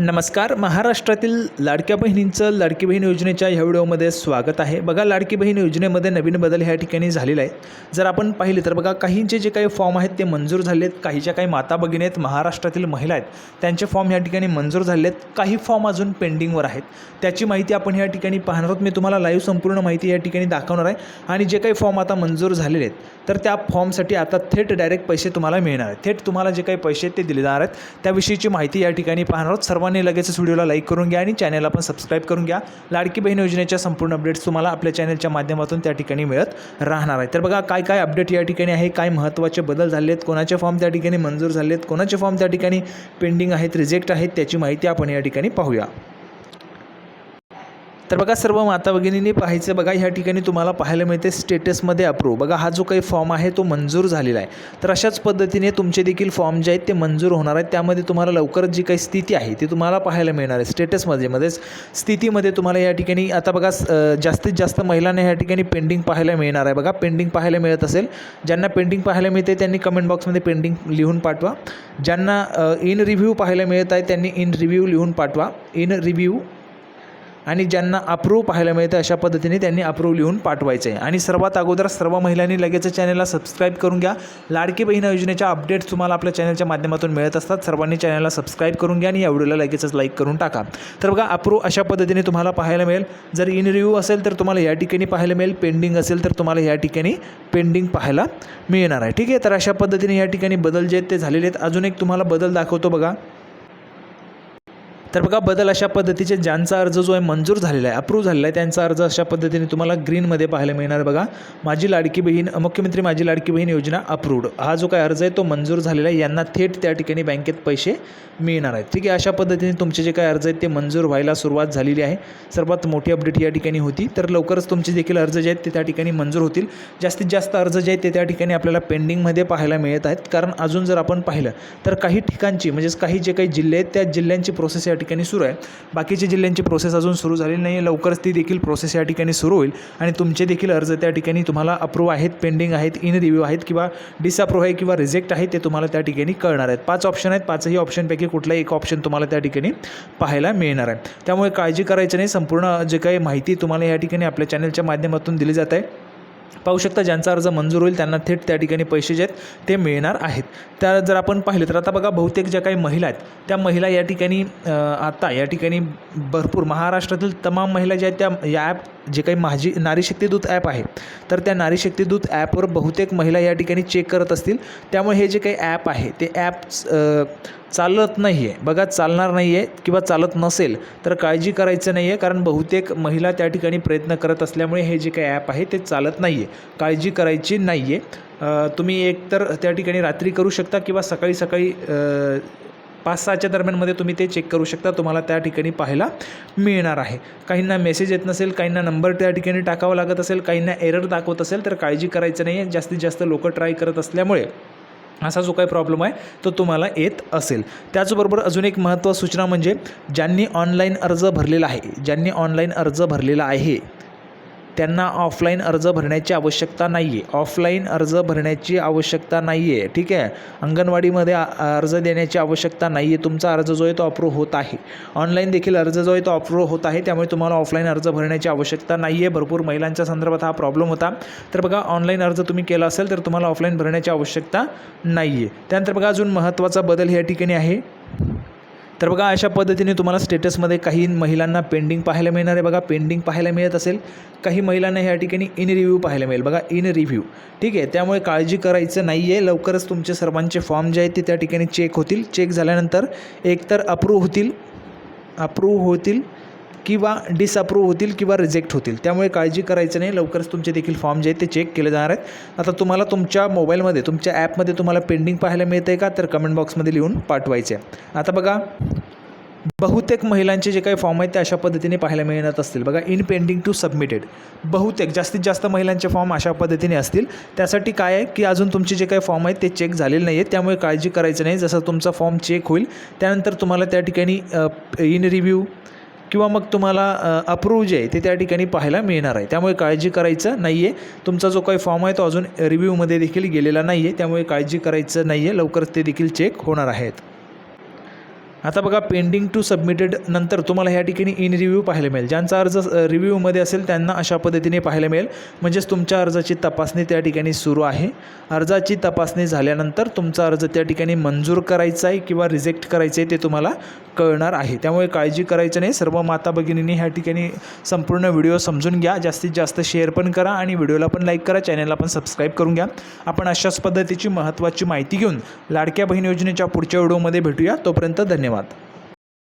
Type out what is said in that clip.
नमस्कार. महाराष्ट्रातील लाडक्या बहिणींचं लाडकी बहीण योजनेच्या ह्या व्हिडिओमध्ये स्वागत आहे. बघा लाडकी बहीण योजनेमध्ये नवीन बदल ह्या ठिकाणी झालेला आहे जर आपण पाहिले तर बघा काहींचे जे काही फॉर्म आहेत ते मंजूर झाले आहेत. काहीच्या काही माता भगिनी आहेत महाराष्ट्रातील महिला आहेत त्यांचे फॉर्म ह्या ठिकाणी मंजूर झाले आहेत. काही फॉर्म अजून पेंडिंगवर आहेत. त्याची माहिती आपण ह्या ठिकाणी पाहणार आहोत. मी तुम्हाला लाईव्ह संपूर्ण माहिती या ठिकाणी दाखवणार आहे. आणि जे काही फॉर्म आता मंजूर झालेले आहेत तर त्या फॉर्मसाठी आता थेट डायरेक्ट पैसे तुम्हाला मिळणार आहेत. थेट तुम्हाला जे काही पैसे आहेत ते दिले जाणार आहेत त्याविषयीची माहिती या ठिकाणी पाहणार आहोत. सर्वांनी लगेचच व्हिडिओला लाईक करून घ्या आणि चॅनलला पण सबस्क्राईब करून घ्या. लाडकी बहीण योजनेच्या संपूर्ण अपडेट्स तुम्हाला आपल्या चॅनलच्या माध्यमातून त्या ठिकाणी मिळत राहणार आहे. तर बघा काय काय अपडेट या ठिकाणी आहे काय महत्त्वाचे बदल झाले आहेत कोणाचे फॉर्म त्या ठिकाणी मंजूर झाले आहेत कोणाचे फॉर्म त्या ठिकाणी पेंडिंग आहेत रिजेक्ट आहेत त्याची माहिती आपण या ठिकाणी पाहूया. तर बघा सर्व माता भगिनींनी पाहायचं बघा ह्या ठिकाणी तुम्हाला पाहायला मिळते स्टेटसमध्ये अप्रूव्ह बघा हा जो काही फॉर्म आहे तो मंजूर झालेला आहे. तर अशाच पद्धतीने तुमचे देखील फॉर्म जे आहेत ते मंजूर होणार आहेत. त्यामध्ये तुम्हाला लवकरच जी काही स्थिती आहे ती तुम्हाला पाहायला मिळणार आहे. स्टेटसमध्ये मध्येच स्थितीमध्ये तुम्हाला या ठिकाणी आता बघा स- जास्तीत जास्त महिलांना या ठिकाणी पेंडिंग पाहायला मिळणार आहे. बघा पेंडिंग पाहायला मिळत असेल. ज्यांना पेंडिंग पाहायला मिळते त्यांनी कमेंट बॉक्समध्ये पेंडिंग लिहून पाठवा. ज्यांना इन रिव्ह्यू पाहायला मिळत आहे त्यांनी इन रिव्ह्यू लिहून पाठवा. इन रिव्ह्यू आणि ज्यांना अप्रूव्ह पाहायला मिळतं अशा पद्धतीने त्यांनी अप्रूव्ह लिहून पाठवायचं. आहे आणि सर्वात अगोदर सर्व महिलांनी लगेच चॅनलला सबस्क्राईब करून घ्या. लाडकी बहीण योजनेच्या अपडेट्स तुम्हाला आपल्या चॅनलच्या माध्यमातून मिळत असतात. सर्वांनी चॅनलला सबस्क्राईब करून घ्या आणि या व्हिडिओला लगेचच लाईक करून टाका. तर बघा अप्रूव्ह अशा पद्धतीने तुम्हाला पाहायला मिळेल. जर इन रिव्ह्यू असेल तर तुम्हाला या ठिकाणी पाहायला मिळेल. पेंडिंग असेल तर तुम्हाला या ठिकाणी पेंडिंग पाहायला मिळणार आहे. ठीक आहे? तर अशा पद्धतीने या ठिकाणी बदल जे आहेत ते झालेले आहेत. अजून एक तुम्हाला बदल दाखवतो बघा. तर बघा बदल अशा पद्धतीचे ज्यांचा अर्ज जो आहे मंजूर झालेला आहे अप्रूव्ह झालेला आहे त्यांचा अर्ज अशा पद्धतीने तुम्हाला ग्रीनमध्ये पाहायला मिळणार बघा. माझी लाडकी बहीण मुख्यमंत्री माझी लाडकी बहीण योजना अप्रूव्ड हा जो काही अर्ज आहे तो मंजूर झालेला आहे. यांना थेट त्या ठिकाणी बँकेत पैसे मिळणार आहेत. ठीक आहे अशा पद्धतीने तुमचे जे काही अर्ज आहेत ते मंजूर व्हायला सुरुवात झालेली आहे. सर्वात मोठी अपडेट या ठिकाणी होती. तर लवकरच तुमचे देखील अर्ज जे आहेत ते त्या ठिकाणी मंजूर होतील. जास्तीत जास्त अर्ज जे आहेत ते त्या ठिकाणी आपल्याला पेंडिंगमध्ये पाहायला मिळत आहेत. कारण अजून जर आपण पाहिलं तर काही ठिकाणची म्हणजेच काही जे काही जिल्हे आहेत त्या जिल्ह्यांची प्रोसेस या ठिकाणी ठिकाणी सुरू आहे. बाकीच्या जिल्ह्यांची प्रोसेस अजून सुरू झालेली नाही. आहे लवकरच ती देखील प्रोसेस या ठिकाणी सुरू होईल. आणि तुमचे देखील अर्ज त्या ठिकाणी तुम्हाला अप्रूव्ह आहेत पेंडिंग आहेत इन रिव्ह्यू आहेत किंवा डिसअप्रूव्ह आहे किंवा रिजेक्ट आहे ते तुम्हाला त्या ठिकाणी कळणार आहेत. पाच ऑप्शन आहेत. पाचही ऑप्शनपैकी कुठलाही एक ऑप्शन तुम्हाला त्या ठिकाणी पाहायला मिळणार आहे. त्यामुळे काळजी करायची नाही. संपूर्ण जे काही माहिती तुम्हाला या ठिकाणी आपल्या चॅनलच्या माध्यमातून दिली जात आहे. पाहू शकता ज्यांचा अर्ज मंजूर होईल त्यांना थेट त्या ठिकाणी पैसे जे आहेत ते मिळणार आहेत. त्या जर आपण पाहिलं तर आता बघा बहुतेक ज्या काही महिला आहेत त्या महिला या ठिकाणी आता या ठिकाणी भरपूर महाराष्ट्रातील तमाम महिला ज्या आहेत त्या या ॲप जे काही माझी नारी शक्तीदूत ॲप आहे तर त्या नारी शक्तीदूत ॲपवर बहुतेक महिला या ठिकाणी चेक करत असतील. त्यामुळे हे जे काही ॲप आहे ते ॲप चालत नाही आहे बघा चालणार नाही आहे किंवा चालत नसेल तर काळजी करायचं नाही आहे कारण बहुतेक महिला त्या ठिकाणी प्रयत्न करत असल्यामुळे हे जे काही ॲप आहे ते चालत नाही आहे काळजी करायची नाही आहे तुम्ही एकतर त्या ठिकाणी रात्री करू शकता किंवा सकाळी सकाळी पाच सहाच्या दरम्यानमध्ये तुम्ही ते चेक करू शकता. तुम्हाला त्या ठिकाणी पाहायला मिळणार आहे. काहींना मेसेज येत नसेल काहींना नंबर त्या ठिकाणी टाकावा लागत असेल काहींना एरर दाखवत असेल तर काळजी करायचं नाही आहे जास्तीत जास्त लोक ट्राय करत असल्यामुळे असा जो काही प्रॉब्लेम आहे तो तुम्हाला येत असेल. त्याचबरोबर अजून एक महत्त्व सूचना म्हणजे ज्यांनी ऑनलाईन अर्ज भरलेला आहे ज्यांनी ऑनलाईन अर्ज भरलेला आहे त्यांना ऑफलाईन अर्ज भरण्याची आवश्यकता नाही आहे ऑफलाईन अर्ज भरण्याची आवश्यकता नाही आहे ठीक आहे? अंगणवाडीमध्ये अर्ज देण्याची आवश्यकता नाही आहे तुमचा अर्ज जो आहे तो अप्रूव्ह होत आहे. ऑनलाईन देखील अर्ज जो आहे तो अप्रूव्ह होत आहे. त्यामुळे तुम्हाला ऑफलाईन अर्ज भरण्याची आवश्यकता नाही आहे भरपूर महिलांच्या संदर्भात हा प्रॉब्लेम होता. तर बघा ऑनलाईन अर्ज तुम्ही केला असेल तर तुम्हाला ऑफलाईन भरण्याची आवश्यकता नाही आहे त्यानंतर बघा अजून महत्त्वाचा बदल या ठिकाणी आहे. तर बघा अशा पद्धतीने तुम्हाला स्टेटसमध्ये काही महिलांना पेंडिंग पाहायला मिळणार आहे. बघा पेंडिंग पाहायला मिळत असेल काही महिलांना ह्या ठिकाणी इन रिव्ह्यू पाहायला मिळेल. बघा इन रिव्ह्यू. ठीक आहे? त्यामुळे काळजी करायचं नाही आहे लवकरच तुमचे सर्वांचे फॉर्म जे आहेत ते त्या ठिकाणी चेक होतील. चेक झाल्यानंतर एकतर अप्रूव्ह होतील अप्रूव्ह होतील किंवा डिसअप्रूव्ह होतील किंवा रिजेक्ट होतील. त्यामुळे काळजी करायचं नाही. लवकरच तुमचे देखील फॉर्म जे आहेत ते चेक केले जाणार आहेत. आता तुम्हाला तुमच्या मोबाईलमध्ये तुमच्या ॲपमध्ये तुम्हाला पेंडिंग पाहायला मिळतं आहे का? तर कमेंट बॉक्समध्ये लिहून पाठवायचे आहे आता बघा बहुतेक महिलांचे जे काही फॉर्म आहेत ते अशा पद्धतीने पाहायला मिळत असतील. बघा इन पेंडिंग टू सबमिटेड बहुतेक जास्तीत जास्त महिलांचे फॉर्म अशा पद्धतीने असतील. त्यासाठी काय आहे की अजून तुमचे जे काही फॉर्म आहेत ते चेक झालेले नाही आहेत त्यामुळे काळजी करायचं नाही. जसं तुमचा फॉर्म चेक होईल त्यानंतर तुम्हाला त्या ठिकाणी इन रिव्ह्यू किंवा मग तुम्हाला अप्रूव्ह जे आहे ते त्या ठिकाणी पाहायला मिळणार आहे. त्यामुळे काळजी करायचं नाही आहे तुमचा जो काही फॉर्म आहे तो अजून रिव्ह्यूमध्ये देखील गेलेला नाही आहे त्यामुळे काळजी करायचं नाही आहे लवकरच ते देखील चेक होणार आहेत. आता बघा पेंडिंग टू सबमिटेड नंतर तुम्हाला ह्या ठिकाणी इन रिव्ह्यू पाहायला मिळेल. ज्यांचा अर्ज रिव्ह्यूमध्ये असेल त्यांना अशा पद्धतीने पाहायला मिळेल. म्हणजेच तुमच्या अर्जाची तपासणी त्या ठिकाणी सुरू आहे. अर्जाची तपासणी झाल्यानंतर तुमचा अर्ज त्या ठिकाणी मंजूर करायचा आहे किंवा रिजेक्ट करायचं आहे ते तुम्हाला कळणार आहे. त्यामुळे काळजी करायचं नाही. सर्व माता भगिनींनी ह्या ठिकाणी संपूर्ण व्हिडिओ समजून घ्या. जास्तीत जास्त शेअर पण करा आणि व्हिडिओला पण लाईक करा. चॅनलला पण सबस्क्राईब करून घ्या. आपण अशाच पद्धतीची महत्त्वाची माहिती घेऊन लाडक्या बहीण योजनेच्या पुढच्या व्हिडिओमध्ये भेटूया. तोपर्यंत धन्यवाद. धन्यवाद।